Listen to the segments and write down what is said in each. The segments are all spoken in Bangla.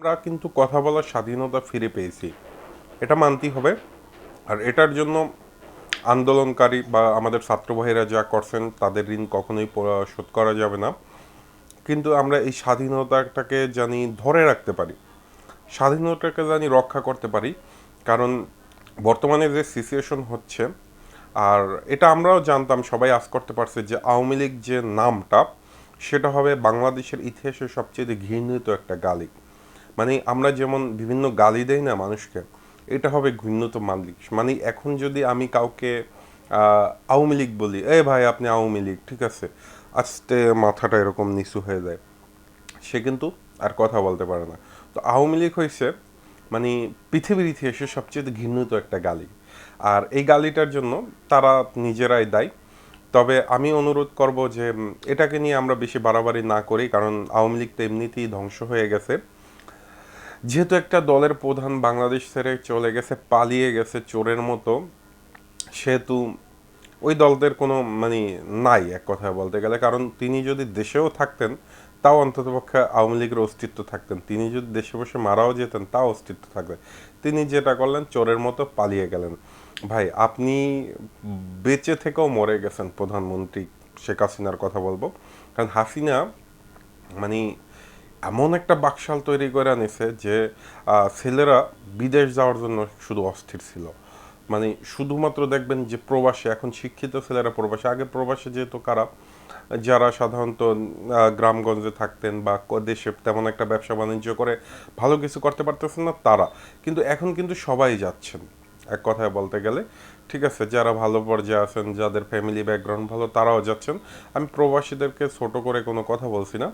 আমরা কিন্তু কথা বলার স্বাধীনতা ফিরে পেয়েছি। এটা মানতেই হবে। আর এটার জন্য আন্দোলনকারী বা আমাদের ছাত্রবাহীরা যা করছেন, তাদের ঋণ কখনোই শোধ করা যাবে না। কিন্তু আমরা এই স্বাধীনতাটাকে জানি ধরে রাখতে পারি। স্বাধীনতাকে জানি রক্ষা করতে পারি। কারণ বর্তমানে যে সিচুয়েশন হচ্ছে, আর এটা আমরাও জানতাম, সবাই আজ করতে পারছে যে আওয়ামী লীগ যে নামটা, সেটা হবে বাংলাদেশের ইতিহাসের সবচেয়ে ঘৃণিত একটা গালি। মানে আমরা যেমন বিভিন্ন গালি দেই না মানুষকে, এটা হবে ঘৃণিত মালিক মানে এখন যদি আমি কাউকে আওয়ামী লীগ বলি, এ ভাই, আপনি আওয়ামী লীগ, ঠিক আছে? আস্তে মাথাটা এরকম নিচু হয়ে যায়। সে কিন্তু আর কথা বলতে পারে না। তো আওয়ামী লীগ হয়েছে মানে পৃথিবীর ইতিহাসে সবচেয়ে ঘৃণিত একটা গালি। আর এই গালিটার জন্য তারা নিজেরাই দায়ী। তবে আমি অনুরোধ করব যে এটাকে নিয়ে আমরা বেশি বাড়াবাড়ি না করি, কারণ আওয়ামী লীগ তো এমনিতেই ধ্বংস হয়ে গেছে। যেহেতু একটা দলের প্রধান বাংলাদেশ ছেড়ে চলে গেছে, পালিয়ে গেছে চোরের মতো, সেহেতু ওই দলদের কোনো মানে নাই এক কথায় বলতে গেলে। কারণ তিনি যদি দেশেও থাকতেন, তাও অন্ততপক্ষে আওয়ামী লীগের অস্তিত্ব থাকতেন। তিনি যদি দেশে বসে মারাও যেতেন, তাও অস্তিত্ব থাকবে। তিনি যেটা করলেন, চোরের মতো পালিয়ে গেলেন। ভাই, আপনি বেঁচে থেকেও মরে গেছেন প্রধানমন্ত্রী শেখ হাসিনার কথা বলব। কারণ হাসিনা মানে এমন একটা বাকশাল তৈরি করে আনিছে যে ছেলেরা বিদেশ যাওয়ার জন্য শুধু অস্থির ছিল। মানে শুধুমাত্র দেখবেন যে প্রবাসে, এখন শিক্ষিত ছেলেরা প্রবাসে, আগে প্রবাসে যেহেতু কারা যারা সাধারণত গ্রামগঞ্জে থাকতেন বা দেশে তেমন একটা ব্যবসা বাণিজ্য করে ভালো কিছু করতে পারতেছেন না তারা। কিন্তু এখন কিন্তু সবাই যাচ্ছেন, এক কথায় বলতে গেলে। ঠিক আছে, যারা ভালো পর্যায়ে আছেন, যাদের ফ্যামিলি ব্যাকগ্রাউন্ড ভালো, তারাও যাচ্ছেন। আমি প্রবাসীদেরকে ছোট করে কোনো কথা বলছি না।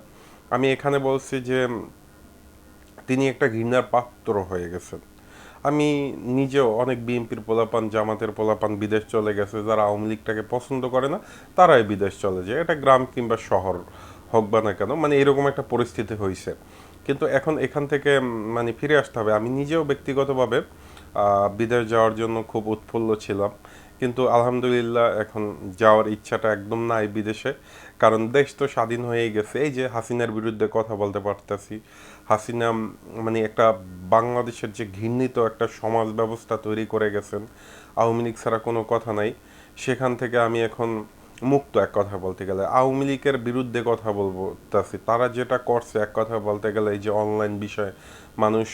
আমি এখানে বলছি যে তিনি একটা ঘৃণার পাত্র হয়ে গেছেন। আমি নিজেও অনেক বিএনপির পোলাপান, জামাতের পোলাপান বিদেশ চলে গেছে, যারা আওয়ামী লীগটাকে পছন্দ করে না, তারাই বিদেশ চলে যায়। এটা গ্রাম কিংবা শহর হোক বা না কেন মানে এরকম একটা পরিস্থিতি হয়েছে কিন্তু এখন এখান থেকে মানে ফিরে আসতে হবে। আমি নিজেও ব্যক্তিগতভাবে বিদেশ যাওয়ার জন্য খুব উৎফুল্ল ছিলাম। কিন্তু আলহামদুলিল্লাহ এখন যাওয়ার ইচ্ছাটা একদম নাই বিদেশে। কারণ দেশ তো স্বাধীন হয়ে গেছে। এই যে হাসিনার বিরুদ্ধে কথা বলতে পারতেছি, হাসিনা মানে একটা বাংলাদেশের যে ঘৃণিত একটা সমাজ ব্যবস্থা তৈরি করে গেছেন, আওয়ামী লীগ ছাড়া কোনো কথা নাই। সেখান থেকে আমি এখন মুক্ত এক কথা বলতে গেলে। আওয়ামী লীগের বিরুদ্ধে কথা বলব তারা যেটা করছে এক কথা বলতে গেলে এই যে অনলাইন বিষয়ে, মানুষ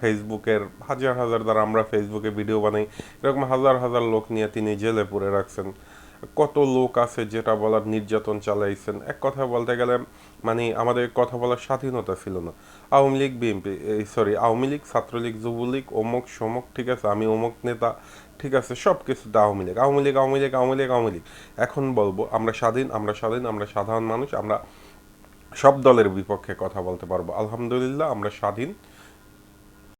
ফেসবুকের হাজার হাজার দ্বারা আমরা ফেসবুকে ভিডিও বানাই। এরকম হাজার হাজার লোক নিয়ে তিনি জেলে পুরে রাখছেন। কত লোক আছে যেটা বলার নির্যাতন চালাইছেন। এক কথা বলতে গেলে মানে আমাদের কথা বলার স্বাধীনতা ছিল না। আওয়ামী লীগ, বিএনপি, এই সরি আওয়ামী লীগ, ছাত্রলীগ, যুবলীগ, অমুক, সমক, ঠিক আছে, আমি অমুক নেতা, ঠিক আছে সব কিছুতে আওয়ামী লীগ আওয়ামী লীগ আওয়ামী লীগ আওয়ামী লীগ আওয়ামী লীগ। এখন বলব, আমরা স্বাধীন আমরা স্বাধীন, আমরা সাধারণ মানুষ, আমরা সব দলের বিপক্ষে কথা বলতে পারব। আলহামদুলিল্লাহ, আমরা স্বাধীন।